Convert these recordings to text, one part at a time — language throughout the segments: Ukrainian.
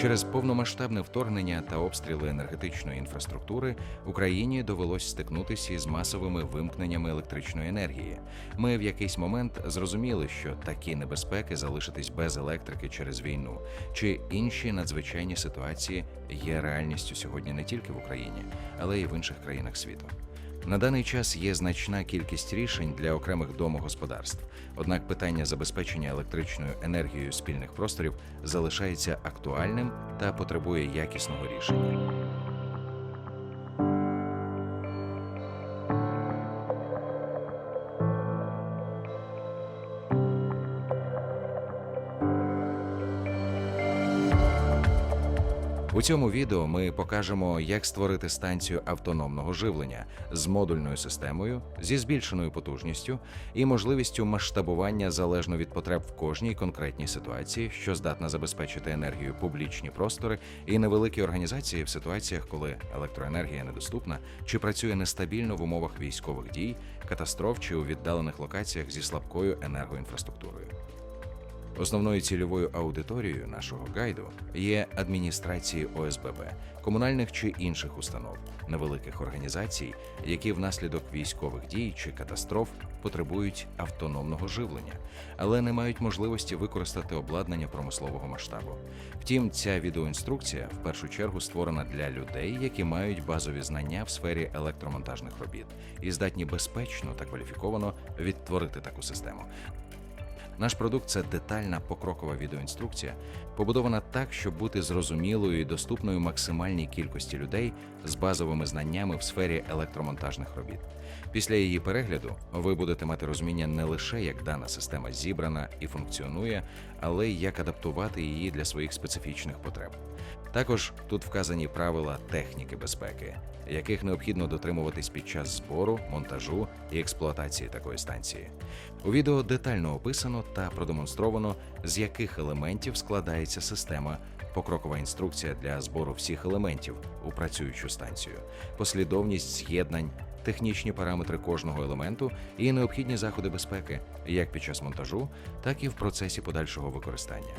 Через повномасштабне вторгнення та обстріли енергетичної інфраструктури Україні довелось стикнутися із масовими вимкненнями електричної енергії. Ми в якийсь момент зрозуміли, що такі небезпеки залишитись без електрики через війну чи інші надзвичайні ситуації є реальністю сьогодні не тільки в Україні, але й в інших країнах світу. На даний час є значна кількість рішень для окремих домогосподарств. Однак питання забезпечення електричною енергією спільних просторів залишається актуальним та потребує якісного рішення. У цьому відео ми покажемо, як створити станцію автономного живлення з модульною системою, зі збільшеною потужністю і можливістю масштабування залежно від потреб в кожній конкретній ситуації, що здатна забезпечити енергію публічні простори і невеликі організації в ситуаціях, коли електроенергія недоступна чи працює нестабільно в умовах військових дій, катастроф чи у віддалених локаціях зі слабкою енергоінфраструктурою. Основною цільовою аудиторією нашого гайду є адміністрації ОСББ, комунальних чи інших установ, невеликих організацій, які внаслідок військових дій чи катастроф потребують автономного живлення, але не мають можливості використати обладнання промислового масштабу. Втім, ця відеоінструкція в першу чергу створена для людей, які мають базові знання в сфері електромонтажних робіт і здатні безпечно та кваліфіковано відтворити таку систему. Наш продукт це детальна покрокова відеоінструкція, побудована так, щоб бути зрозумілою і доступною максимальній кількості людей з базовими знаннями в сфері електромонтажних робіт. Після її перегляду ви будете мати розуміння не лише як дана система зібрана і функціонує, але й як адаптувати її для своїх специфічних потреб. Також тут вказані правила техніки безпеки, яких необхідно дотримуватись під час збору, монтажу і експлуатації такої станції. У відео детально описано та продемонстровано, з яких елементів складається система, покрокова інструкція для збору всіх елементів у працюючу станцію, послідовність з'єднань, технічні параметри кожного елементу і необхідні заходи безпеки, як під час монтажу, так і в процесі подальшого використання.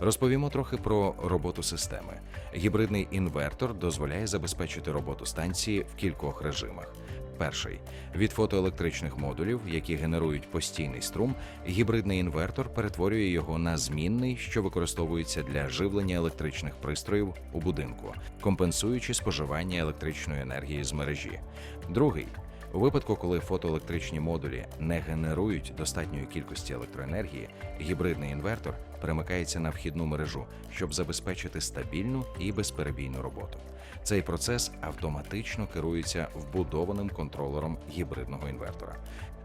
Розповімо трохи про роботу системи. Гібридний інвертор дозволяє забезпечити роботу станції в кількох режимах. Перший від фотоелектричних модулів, які генерують постійний струм, гібридний інвертор перетворює його на змінний, що використовується для живлення електричних пристроїв у будинку, компенсуючи споживання електричної енергії з мережі. Другий у випадку, коли фотоелектричні модулі не генерують достатньої кількості електроенергії, гібридний інвертор перемикається на вхідну мережу, щоб забезпечити стабільну і безперебійну роботу. Цей процес автоматично керується вбудованим контролером гібридного інвертора.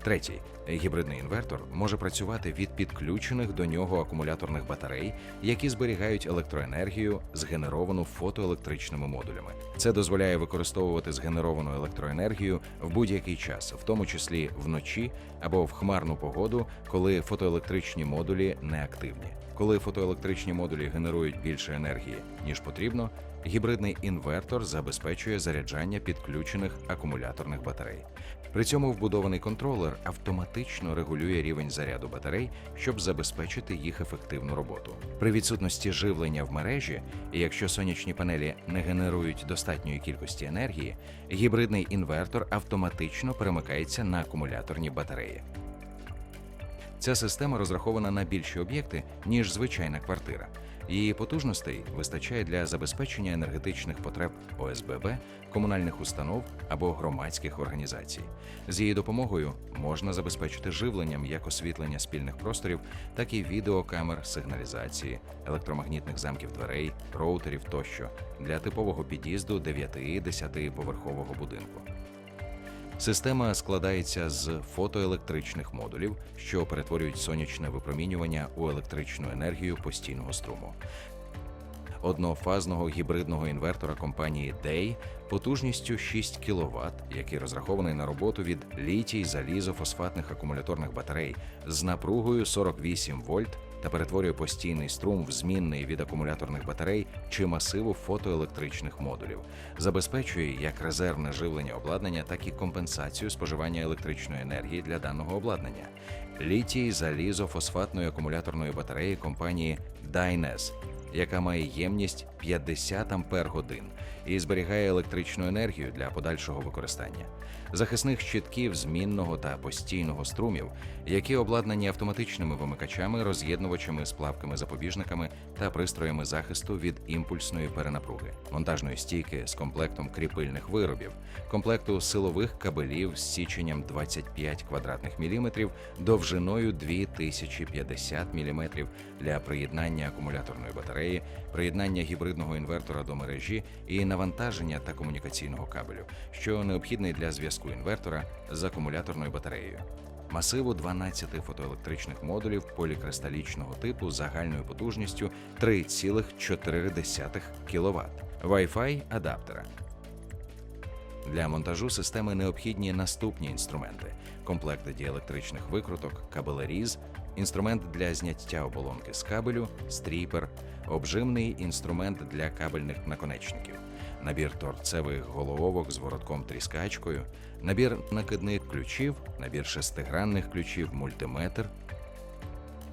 Третій гібридний інвертор може працювати від підключених до нього акумуляторних батарей, які зберігають електроенергію, згенеровану фотоелектричними модулями. Це дозволяє використовувати згенеровану електроенергію в будь-який час, в тому числі вночі або в хмарну погоду, коли фотоелектричні модулі неактивні. Коли фотоелектричні модулі генерують більше енергії ніж потрібно, гібридний інвертор забезпечує заряджання підключених акумуляторних батарей. При цьому вбудований контролер автоматично регулює рівень заряду батарей, щоб забезпечити їх ефективну роботу. При відсутності живлення в мережі, і якщо сонячні панелі не генерують достатньої кількості енергії, гібридний інвертор автоматично перемикається на акумуляторні батареї. Ця система розрахована на більші об'єкти, ніж звичайна квартира. Її потужностей вистачає для забезпечення енергетичних потреб ОСББ, комунальних установ або громадських організацій. З її допомогою можна забезпечити живленням як освітлення спільних просторів, так і відеокамер, сигналізації, електромагнітних замків дверей, роутерів тощо для типового під'їзду 9-10 поверхового будинку. Система складається з фотоелектричних модулів, що перетворюють сонячне випромінювання у електричну енергію постійного струму. Однофазного гібридного інвертора компанії DEY потужністю 6 кВт, який розрахований на роботу від літій залізофосфатних акумуляторних батарей з напругою 48 вольт та перетворює постійний струм в змінний від акумуляторних батарей чи масиву фотоелектричних модулів, забезпечує як резервне живлення обладнання, так і компенсацію споживання електричної енергії для даного обладнання. Літій залізофосфатної акумуляторної батареї компанії Dynes яка має ємність 50 ампер годин і зберігає електричну енергію для подальшого використання. Захисних щитків змінного та постійного струмів, які обладнані автоматичними вимикачами, роз'єднувачами, сплавками запобіжниками та пристроями захисту від імпульсної перенапруги, монтажної стійки з комплектом кріпильних виробів, комплекту силових кабелів з січенням 25 квадратних міліметрів довжиною 2050 міліметрів для приєднання акумуляторної батареї, приєднання гібридного інвертора до мережі і навантаження та комунікаційного кабелю, що необхідний для зв'язку інвертора з акумуляторною батареєю. Масиву 12 фотоелектричних модулів полікристалічного типу з загальною потужністю 3,4 кВт, Wi-Fi адаптера. Для монтажу системи необхідні наступні інструменти: комплекти діелектричних викруток, кабелеріз, інструмент для зняття оболонки з кабелю, стріпер, обжимний інструмент для кабельних наконечників, набір торцевих головок з воротком тріскачкою, набір накидних ключів, набір шестигранних ключів, мультиметр.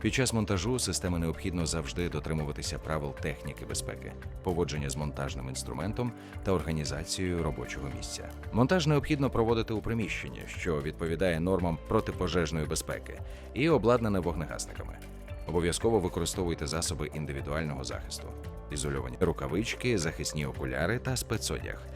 Під час монтажу системи необхідно завжди дотримуватися правил техніки безпеки, поводження з монтажним інструментом та організацією робочого місця. Монтаж необхідно проводити у приміщенні, що відповідає нормам протипожежної безпеки, і обладнане вогнегасниками. Обов'язково використовуйте засоби індивідуального захисту, ізольовані рукавички, захисні окуляри та спецодяг.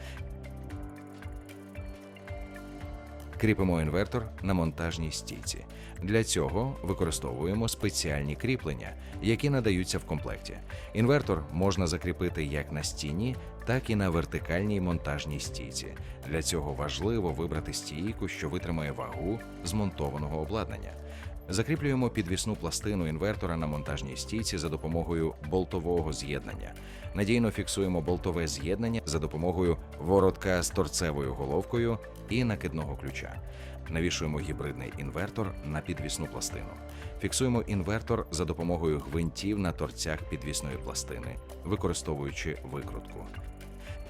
Кріпимо інвертор на монтажній стійці. Для цього використовуємо спеціальні кріплення, які надаються в комплекті. Інвертор можна закріпити як на стіні, так і на вертикальній монтажній стійці. Для цього важливо вибрати стійку, що витримає вагу змонтованого обладнання. Закріплюємо підвісну пластину інвертора на монтажній стійці за допомогою болтового з'єднання. Надійно фіксуємо болтове з'єднання за допомогою воротка з торцевою головкою і накидного ключа. Навішуємо гібридний інвертор на підвісну пластину. Фіксуємо інвертор за допомогою гвинтів на торцях підвісної пластини, використовуючи викрутку.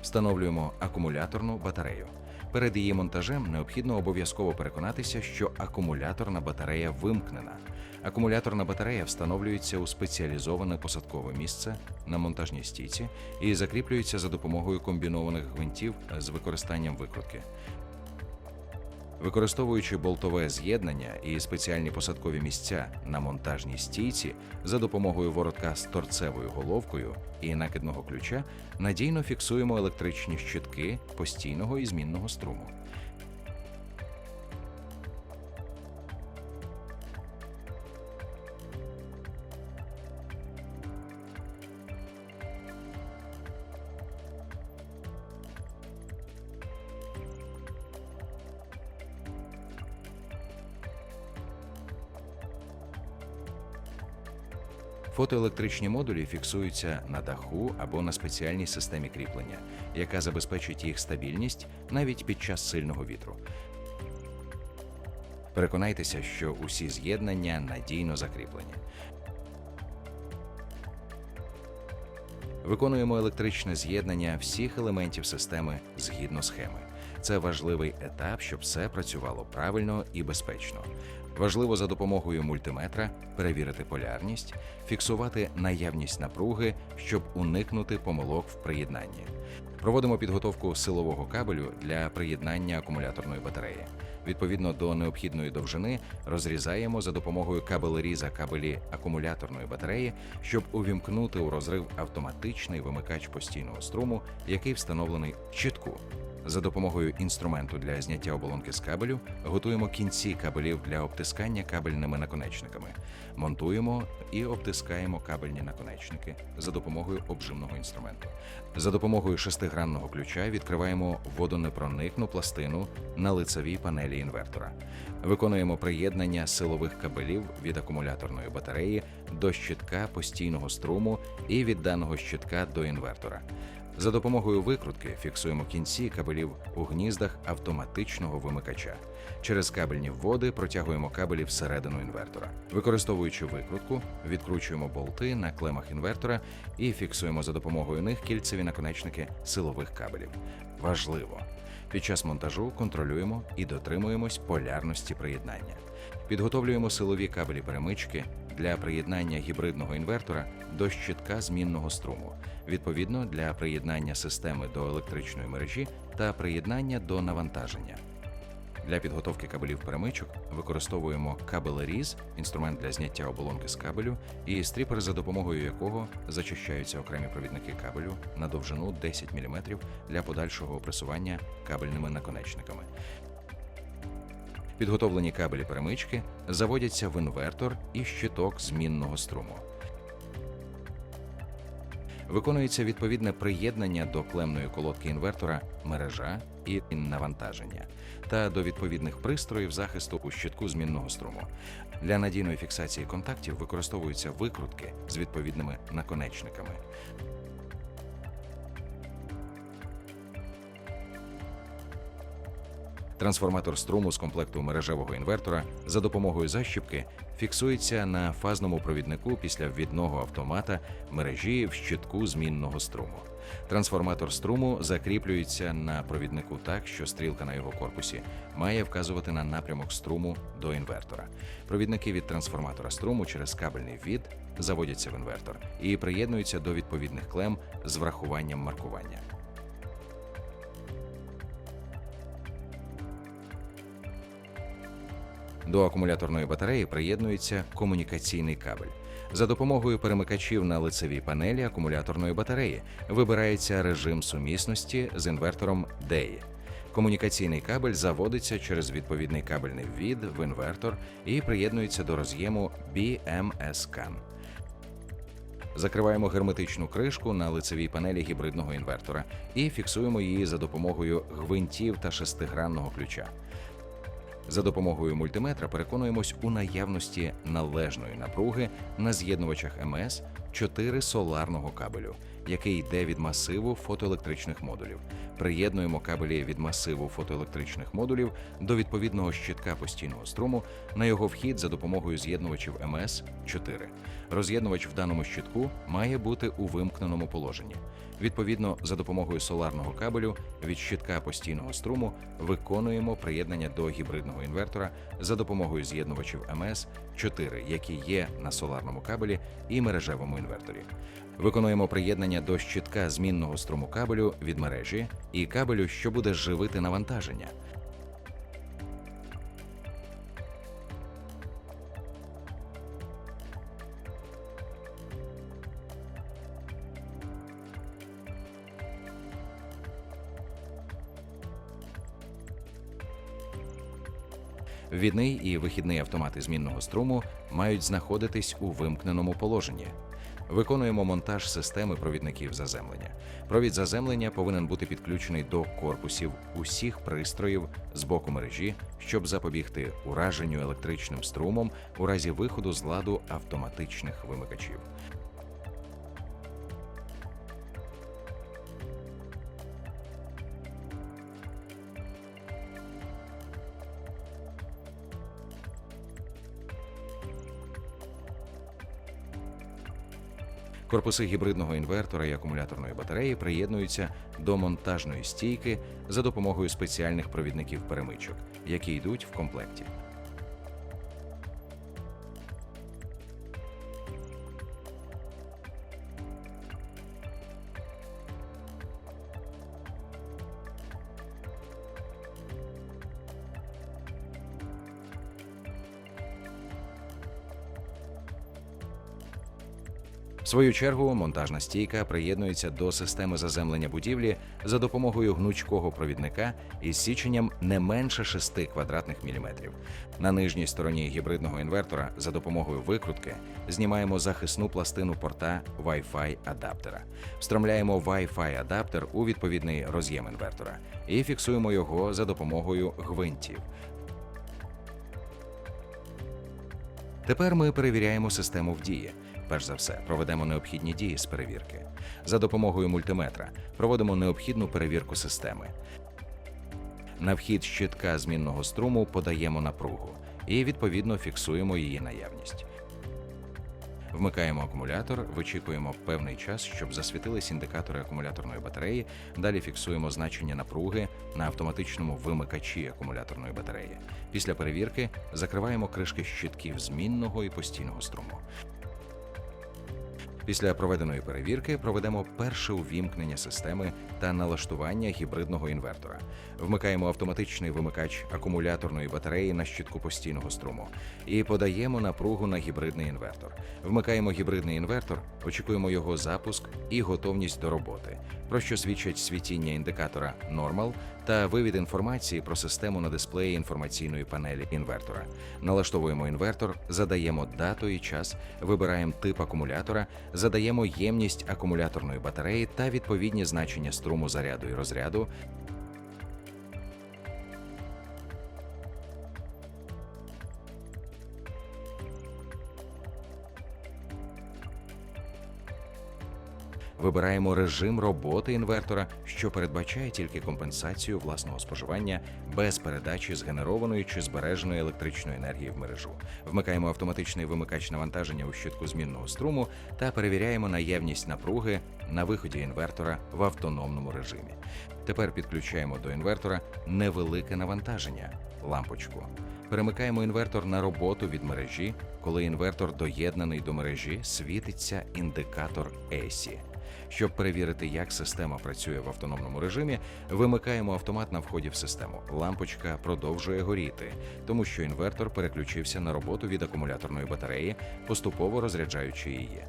Встановлюємо акумуляторну батарею. Перед її монтажем необхідно обов'язково переконатися, що акумуляторна батарея вимкнена. Акумуляторна батарея встановлюється у спеціалізоване посадкове місце на монтажній стійці і закріплюється за допомогою комбінованих гвинтів з використанням викрутки. Використовуючи болтове з'єднання і спеціальні посадкові місця на монтажній стійці за допомогою воротка з торцевою головкою і накидного ключа, надійно фіксуємо електричні щитки постійного і змінного струму. Фотоелектричні модулі фіксуються на даху або на спеціальній системі кріплення, яка забезпечить їх стабільність навіть під час сильного вітру. Переконайтеся, що усі з'єднання надійно закріплені. Виконуємо електричне з'єднання всіх елементів системи згідно схеми. Це важливий етап, щоб все працювало правильно і безпечно. Важливо за допомогою мультиметра перевірити полярність, фіксувати наявність напруги, щоб уникнути помилок в приєднанні. Проводимо підготовку силового кабелю для приєднання акумуляторної батареї. Відповідно до необхідної довжини розрізаємо за допомогою кабелеріза кабелі акумуляторної батареї, щоб увімкнути у розрив автоматичний вимикач постійного струму, який встановлений в щитку. За допомогою інструменту для зняття оболонки з кабелю готуємо кінці кабелів для обтискання кабельними наконечниками, монтуємо і обтискаємо кабельні наконечники за допомогою обжимного інструменту. За допомогою шестигранного ключа відкриваємо водонепроникну пластину на лицевій панелі інвертора. Виконуємо приєднання силових кабелів від акумуляторної батареї до щитка постійного струму і від даного щитка до інвертора. За допомогою викрутки фіксуємо кінці кабелів у гніздах автоматичного вимикача. Через кабельні вводи протягуємо кабелі всередину інвертора. Використовуючи викрутку, відкручуємо болти на клемах інвертора і фіксуємо за допомогою них кільцеві наконечники силових кабелів. Важливо! Під час монтажу контролюємо і дотримуємось полярності приєднання. Підготовлюємо силові кабелі перемички для приєднання гібридного інвертора до щитка змінного струму, відповідно для приєднання системи до електричної мережі та приєднання до навантаження. Для підготовки кабелів перемичок використовуємо кабелеріз, інструмент для зняття оболонки з кабелю, і стріпер, за допомогою якого зачищаються окремі провідники кабелю на довжину 10 мм для подальшого опресування кабельними наконечниками. Підготовлені кабелі перемички заводяться в інвертор і щиток змінного струму. Виконується відповідне приєднання до клемної колодки інвертора мережа і навантаження та до відповідних пристроїв захисту у щитку змінного струму. Для надійної фіксації контактів використовуються викрутки з відповідними наконечниками. Трансформатор струму з комплекту мережевого інвертора за допомогою защіпки фіксується на фазному провіднику після ввідного автомата мережі в щитку змінного струму. Трансформатор струму закріплюється на провіднику так, що стрілка на його корпусі має вказувати на напрямок струму до інвертора. Провідники від трансформатора струму через кабельний ввід заводяться в інвертор і приєднуються до відповідних клем з врахуванням маркування. До акумуляторної батареї приєднується комунікаційний кабель. За допомогою перемикачів на лицевій панелі акумуляторної батареї вибирається режим сумісності з інвертором DEI. Комунікаційний кабель заводиться через відповідний кабельний ввід в інвертор і приєднується до роз'єму BMS-CAN. Закриваємо герметичну кришку на лицевій панелі гібридного інвертора і фіксуємо її за допомогою гвинтів та шестигранного ключа. За допомогою мультиметра переконуємось у наявності належної напруги на з'єднувачах МС 4 соларного кабелю, який йде від масиву фотоелектричних модулів. Приєднуємо кабелі від масиву фотоелектричних модулів до відповідного щитка постійного струму на його вхід за допомогою з'єднувачів МС 4 Роз'єднувач в даному щитку має бути у вимкненому положенні. Відповідно, за допомогою соларного кабелю від щитка постійного струму виконуємо приєднання до гібридного інвертора за допомогою з'єднувачів МС 4 які є на соларному кабелі і мережевому інверторі. Виконуємо приєднання до щитка змінного струму кабелю від мережі і кабелю, що буде живити навантаження. Ввідний і вихідний автомати змінного струму мають знаходитись у вимкненому положенні. Виконуємо монтаж системи провідників заземлення. Провід заземлення повинен бути підключений до корпусів усіх пристроїв з боку мережі, щоб запобігти ураженню електричним струмом у разі виходу з ладу автоматичних вимикачів. Корпуси гібридного інвертора і акумуляторної батареї приєднуються до монтажної стійки за допомогою спеціальних провідників перемичок, які йдуть в комплекті. Свою чергу монтажна стійка приєднується до системи заземлення будівлі за допомогою гнучкого провідника із січенням не менше 6 квадратних міліметрів. На нижній стороні гібридного інвертора за допомогою викрутки знімаємо захисну пластину порта Wi-Fi адаптера, встромляємо Wi-Fi адаптер у відповідний роз'єм інвертора і фіксуємо його за допомогою гвинтів. Тепер ми перевіряємо систему в дії. Перш за все, проведемо необхідні дії з перевірки. За допомогою мультиметра проводимо необхідну перевірку системи. На вхід щитка змінного струму подаємо напругу і відповідно фіксуємо її наявність. Вмикаємо акумулятор, вичікуємо певний час, щоб засвітились індикатори акумуляторної батареї. Далі фіксуємо значення напруги на автоматичному вимикачі акумуляторної батареї. Після перевірки закриваємо кришки щитків змінного і постійного струму. Після проведеної перевірки проведемо перше увімкнення системи та налаштування гібридного інвертора. Вмикаємо автоматичний вимикач акумуляторної батареї на щитку постійного струму і подаємо напругу на гібридний інвертор. Вмикаємо гібридний інвертор, очікуємо його запуск і готовність до роботи, про що свідчать світіння індикатора Normal та вивід інформації про систему на дисплеї інформаційної панелі інвертора. Налаштовуємо інвертор, задаємо дату і час, вибираємо тип акумулятора, задаємо ємність акумуляторної батареї та відповідні значення струму заряду і розряду. Вибираємо режим роботи інвертора, що передбачає тільки компенсацію власного споживання без передачі згенерованої чи збереженої електричної енергії в мережу. Вмикаємо автоматичний вимикач навантаження у щитку змінного струму та перевіряємо наявність напруги на виході інвертора в автономному режимі. Тепер підключаємо до інвертора невелике навантаження лампочку. Перемикаємо інвертор на роботу від мережі. Коли інвертор доєднаний до мережі, світиться індикатор ESI. Щоб перевірити, як система працює в автономному режимі, вимикаємо автомат на вході в систему. Лампочка продовжує горіти, тому що інвертор переключився на роботу від акумуляторної батареї, поступово розряджаючи її.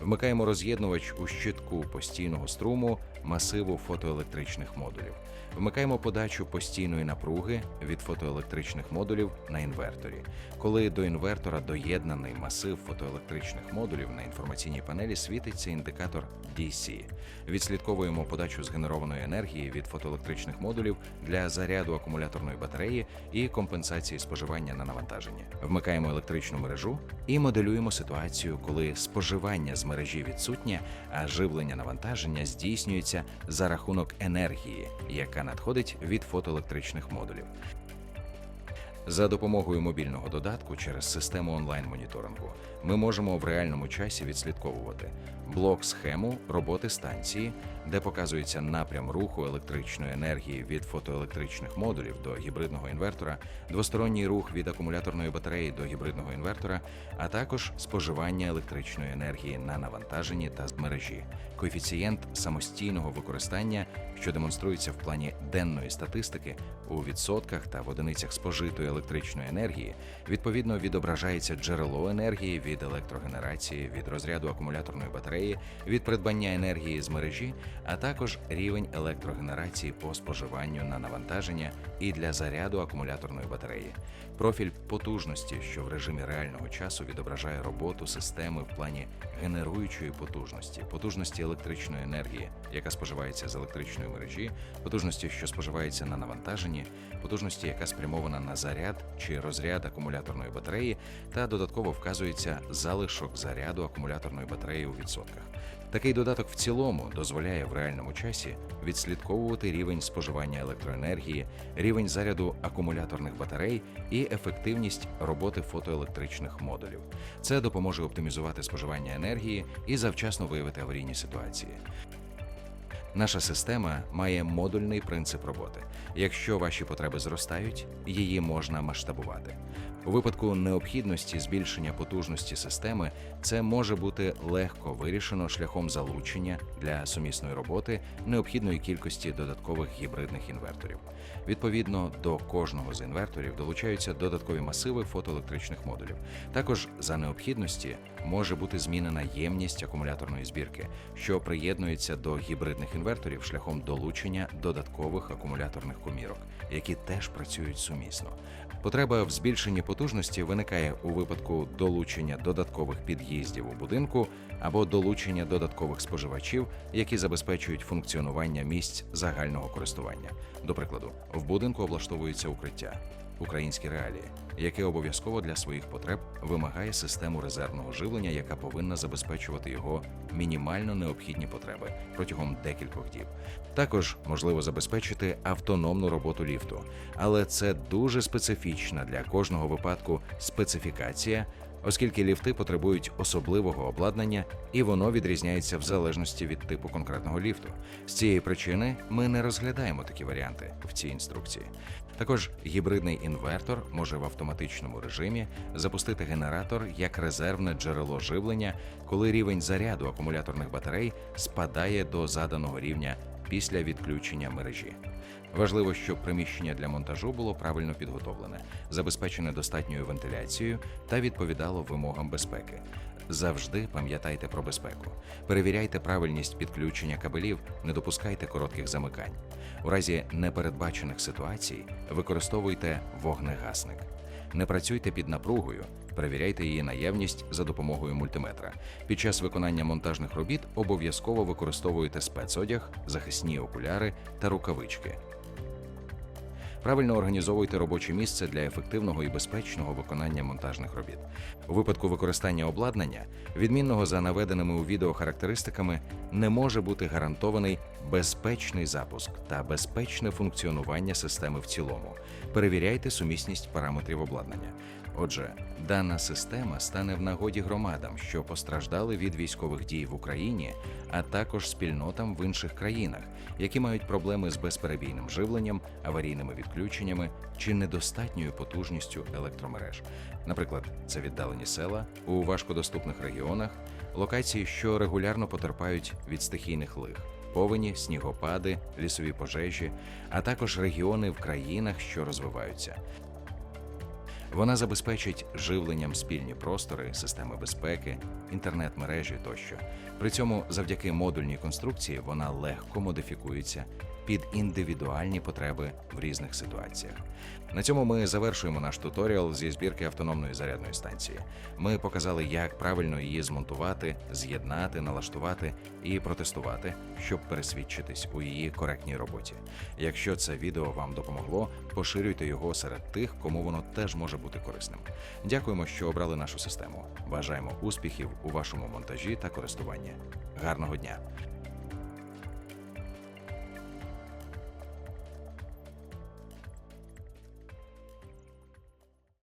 Вмикаємо роз'єднувач у щитку постійного струму масиву фотоелектричних модулів. Вмикаємо подачу постійної напруги від фотоелектричних модулів на інверторі. Коли до інвертора доєднаний масив фотоелектричних модулів на інформаційній панелі світиться індикатор DC. Відслідковуємо подачу згенерованої енергії від фотоелектричних модулів для заряду акумуляторної батареї і компенсації споживання на навантаження. Вмикаємо електричну мережу і моделюємо ситуацію, коли споживання з мережі відсутнє, а живлення навантаження здійснюється за рахунок енергії, яка надходить від фотоелектричних модулів. За допомогою мобільного додатку через систему онлайн-моніторингу ми можемо в реальному часі відслідковувати блок схему роботи станції, де показується напрям руху електричної енергії від фотоелектричних модулів до гібридного інвертора, двосторонній рух від акумуляторної батареї до гібридного інвертора, а також споживання електричної енергії на навантаженні та мережі, коефіцієнт самостійного використання, що демонструється в плані денної статистики у відсотках та в одиницях спожитої електричної енергії, відповідно відображається джерело енергії від електрогенерації, від розряду акумуляторної батареї, від придбання енергії з мережі, а також рівень електрогенерації по споживанню на навантаження і для заряду акумуляторної батареї. Профіль потужності, що в режимі реального часу відображає роботу системи в плані генеруючої потужності, потужності електричної енергії, яка споживається з електричної мережі, потужності, що споживається на навантаженні, потужності, яка спрямована на заряд чи розряд акумуляторної батареї, та додатково вказується залишок заряду акумуляторної батареї у відсотках. Такий додаток в цілому дозволяє в реальному часі відслідковувати рівень споживання електроенергії, рівень заряду акумуляторних батарей і ефективність роботи фотоелектричних модулів. Це допоможе оптимізувати споживання енергії і завчасно виявити аварійні ситуації. Наша система має модульний принцип роботи. Якщо ваші потреби зростають, її можна масштабувати. У випадку необхідності збільшення потужності системи це може бути легко вирішено шляхом залучення для сумісної роботи необхідної кількості додаткових гібридних інверторів. Відповідно до кожного з інверторів долучаються додаткові масиви фотоелектричних модулів. Також за необхідності може бути змінена ємність акумуляторної збірки, що приєднується до гібридних інверторів шляхом долучення додаткових акумуляторних комірок, які теж працюють сумісно. Потреба в збільшенні потужності виникає у випадку долучення додаткових під'їздів у будинку або долучення додаткових споживачів, які забезпечують функціонування місць загального користування. До прикладу, в будинку облаштовується укриття. Українські реалії, яке обов'язково для своїх потреб вимагає систему резервного живлення, яка повинна забезпечувати його мінімально необхідні потреби протягом декількох діб. Також можливо забезпечити автономну роботу ліфту, але це дуже специфічна для кожного випадку специфікація оскільки ліфти потребують особливого обладнання і воно відрізняється в залежності від типу конкретного ліфту. З цієї причини ми не розглядаємо такі варіанти в цій інструкції. Також гібридний інвертор може в автоматичному режимі запустити генератор як резервне джерело живлення, коли рівень заряду акумуляторних батарей спадає до заданого рівня після відключення мережі. Важливо, щоб приміщення для монтажу було правильно підготовлене, забезпечене достатньою вентиляцією та відповідало вимогам безпеки. Завжди пам'ятайте про безпеку. Перевіряйте правильність підключення кабелів, не допускайте коротких замикань. У разі непередбачених ситуацій використовуйте вогнегасник. Не працюйте під напругою, перевіряйте її наявність за допомогою мультиметра. Під час виконання монтажних робіт обов'язково використовуйте спецодяг, захисні окуляри та рукавички. Правильно організовуйте робоче місце для ефективного і безпечного виконання монтажних робіт. У випадку використання обладнання, відмінного за наведеними у відео характеристиками, не може бути гарантований безпечний запуск та безпечне функціонування системи в цілому. Перевіряйте сумісність параметрів обладнання. Отже, дана система стане в нагоді громадам, що постраждали від військових дій в Україні, а також спільнотам в інших країнах, які мають проблеми з безперебійним живленням, аварійними відключеннями чи недостатньою потужністю електромереж. Наприклад, це віддалені села у важкодоступних регіонах, локації, що регулярно потерпають від стихійних лих. Повені, снігопади, лісові пожежі, а також регіони в країнах, що розвиваються. Вона забезпечить живленням спільні простори, системи безпеки, інтернет-мережі тощо. При цьому, завдяки модульній конструкції, вона легко модифікується під індивідуальні потреби в різних ситуаціях. На цьому ми завершуємо наш туторіал зі збірки автономної зарядної станції. Ми показали, як правильно її змонтувати, з'єднати, налаштувати і протестувати, щоб пересвідчитись у її коректній роботі. Якщо це відео вам допомогло, поширюйте його серед тих, кому воно теж може бути корисним. Дякуємо, що обрали нашу систему. Бажаємо успіхів у вашому монтажі та користуванні. Гарного дня!